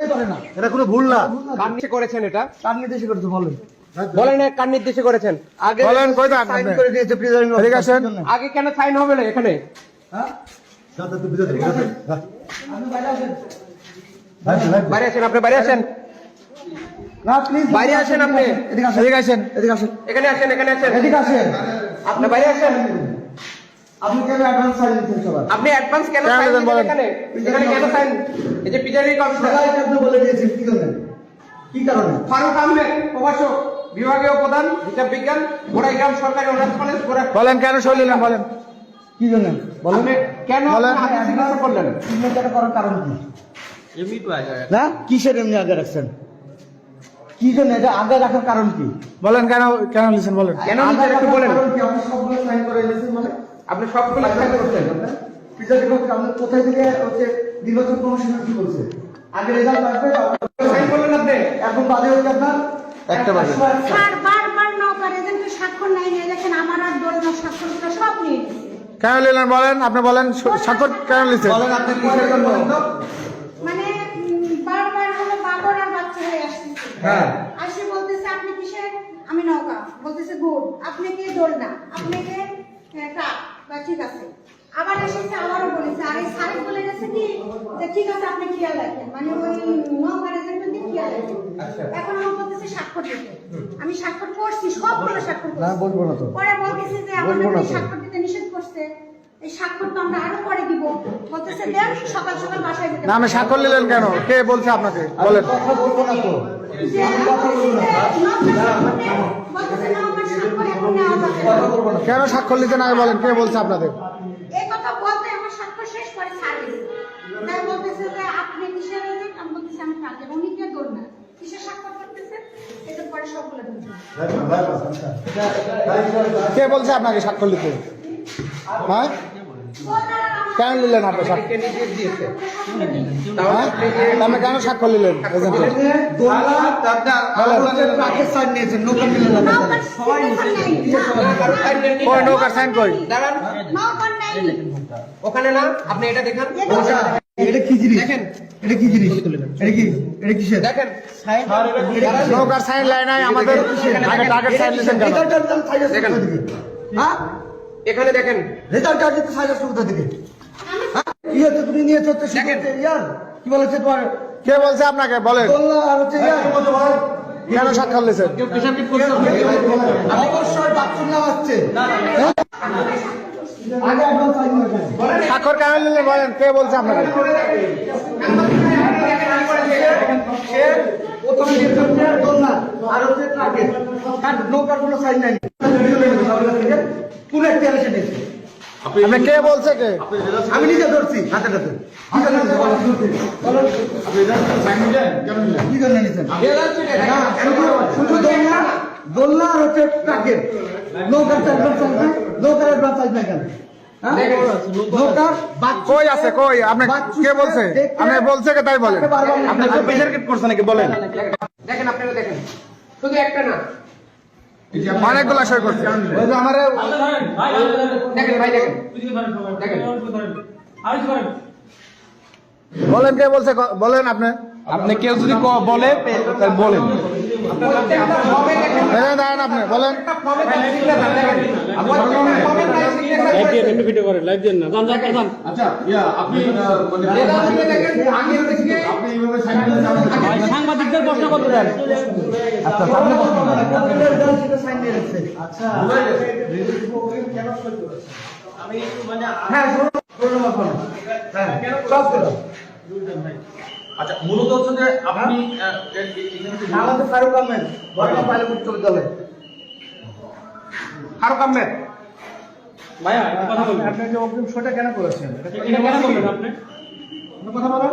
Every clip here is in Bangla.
করে না। এটা কোনো ভুল না। কার নির্দেশে করেছেন এটা? কার নির্দেশে করতে বলেন। বলেন কার নির্দেশে করেছেন? আগে বলেন, কই থাক সাইন আপনি? করে দিয়েছে প্রিজাইডিং এদিকে আসেন। আগে কেন সাইন হবে না এখানে? হ্যাঁ? দাদা, বাইরে আসেন। বাইরে আসেন আপনি বাইরে আসেন। না প্লিজ বাইরে আসেন আপনি। এদিকে আসেন। এদিকে আসেন। এদিকে আসেন। এখানে আসেন এখানে আসেন। এদিকে আসেন। আপনি বাইরে আসেন। আপনি কেন অ্যাডভান্স সাইন দিচ্ছেন সবার আপনি অ্যাডভান্স কেন সাইন বলেন? এখানে? এখানে কেন সাইন এই যে পিজারি কমিশনার সবাইকে আপনি বলে দিয়েছেন কি কি কারণে? ফারুক আহমেদ প্রভাষক বিভাগীয় প্রধান হিসাব বিজ্ঞান গোড়াইগ্রাম সরকারি অনার্স কলেজ বলেন কেন সই নিলেন বলেন। কি জন্য বলেন। কেন। আপনি হাতে করলেন? সিগনেচার করার কারণ কি? না? কিসের এমনি আগে রাখছেন? কি জন্য এটা আগে রাখার কারণ কি? বলেন কেন কেন লিখছেন বলেন। কেন আগে নিচে একটু বলেন কি? আপনি সবগুলো সাইন করে মানে আপনি সবগুলো সাইন করছেন। পিজারি করতে আপনি কোথায় থেকে হচ্ছে নির্বাচন কমিশনার কি বলছে আগে রেজাল্ট আসবে সাইন করলেন আপনি। এখন বাদে হচ্ছে আপনার একটা বাজে। স্যার বারবার নৌকার এজেন্টের স্বাক্ষর নাই নিয়ে দেখেন আমার আর দোলনার স্বাক্ষরগুলো সব নিয়ে কেন নিলেন বলেন? আপনি বলেন স্বাক্ষর কেন লিখছেন বলেন আপনি কিসের জন্য মানে বারবার হলো বাবর আর বাচ্চা হয়ে আসতেছে। হ্যাঁ। আসি বলতেছে আপনি কিসের? আমি নৌকা। বলতেছে গুড আপনি কে দোলনা আপনি কে আহ, ঠিক আছে। আবার এসেছে আবারও বলেছে। আর এই বলে গেছে কি যে ঠিক আছে আপনি খেয়াল রাখেন। মানে ওই এজেন্টের খেয়াল রাখেন। এখন আমার বলতেছে স্বাক্ষর দিতে। আমি স্বাক্ষর করছি সবগুলো স্বাক্ষর না বলব না তো। পরে বলতেছে যে না। স্বাক্ষর দিতে নিষেধ করছে। এই স্বাক্ষর তো আমরা আরও পরে দিব। বলতেছে দেন সকাল সকাল বাসায় দিতে না আমি স্বাক্ষর নিলেন কেন? কে বলছে আপনাকে? বলেন। কথা বলব না তো। না এখন কথা বলব না কেন স্বাক্ষর নিতে নাই বলেন? কে বলছে আপনাদের? এই কথা বলতে আমার স্বাক্ষর শেষ করে ছাড়ে তাই বলতেছে যে আপনি কিসের এজেন্ট আমি বলতেছি আমি কাজের উনি কে দোল না? কিসের স্বাক্ষর করতেছে? এটা পরে সব কে বলছে আপনাকে স্বাক্ষর নিতে? হ্যাঁ? কেন নিলেন আপনি কে হ্যাঁ? আপনি কেন স্বাক্ষর নিলেন? কই নৌকার সাইন কই? ওখানে না আপনি এটা দেখান। এটা কি জিনিস? দেখেন। এটা কি জিনিস? এটা কি এটা দেখেন। নৌকার সাইন লাইন আমাদের টার্গেট সাইন দেখেন। হ্যাঁ? এখানে দেখেন। রেজাল্ট আসলে তো সাইজ আসছে কোথা থেকে? হ্যাঁ? কি হচ্ছে তুমি নিয়েছো হচ্ছে দেখেন। ইয়ার। কি বলেছে তোমার? কে বলছে আপনাকে? বলেন। আর হচ্ছে ইয়ার। কেন স্বাক্ষর নিছেন অবশ্যই বাথরুম নাম আসছে। হ্যাঁ? স্বাক্ষর কেন নিলেন বলেন কে বলছে আপনাকে? আর হচ্ছে নৌকার কোনো সাইন নাই। কোন একটি দিয়েছে আপনি কে বলছে কে? আমি নিজে ধরছি হাতে হাতে। দোলনা দোলনা হচ্ছে ট্রাকের। নৌকার অ্যাডভান্স সাইজ কেন? হ্যাঁ? কই আছে কই? আপনি কে বলছে? আপনি বলছে কে তাই বলেন। আপনি তো প্রেশার করছে নাকি? বলেন। দেখেন আপনারা দেখেন। শুধু একটা না। অনেকগুলা সই করছে। ওই যে আমার দেখেন ভাই দেখেন। দেখেন। বলেন কে বলছে বলেন আপনি। আপনি কেউ যদি ক- বলে বলেন। দাঁড়ান আপনি বলেন। ফর্মে তার signature দেখেন প্রত্যেকটা ফর্মে তার আচ্ছা ইয়া আপনি রেখেছে আচ্ছা। হ্যাঁ ফোন। হ্যাঁ সব করো। আচ্ছা মূলত হচ্ছে যে আপনি আহ, এ- এ- এখানে যে- আমাদের ফারুক আহমেদ বর্তমান পাইলট উচ্চ বিদ্যালয় ফারুক আহমেদ। ভাইয়া কথা বলবেন আপনি যে অগ্রিম শোটা কেন করেছেন? এটা কেন বলবেন আপনি। কথা বলেন?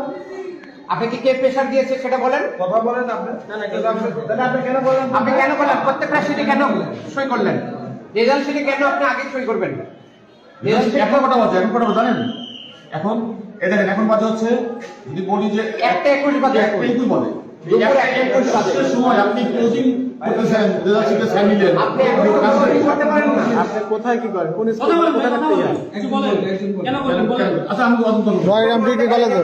আপনি কি কে প্রেশার দিয়েছে সেটা বলেন? কথা বলেন আপনি। আপনি কেন বলেন? আপনি কেন করলেন প্রত্যেকটা শিটে কেন সই করলেন? রেজাল্ট শিটে কেন আপনি আগে সই করবেন? এখন কটা বাজে? এখন কটা জানেন? এখন এই দেখেন এখন বাজে হচ্ছে যদি বলি যে একটা একুশ বাজে। একুশ একুশ সময় আপনি ক্লোজিং আপনি এখন করতে পারেন। না আপনি কোথায় কি করেন কোন স্কুল আচ্ছা আমি ডিগ্রি কলেজে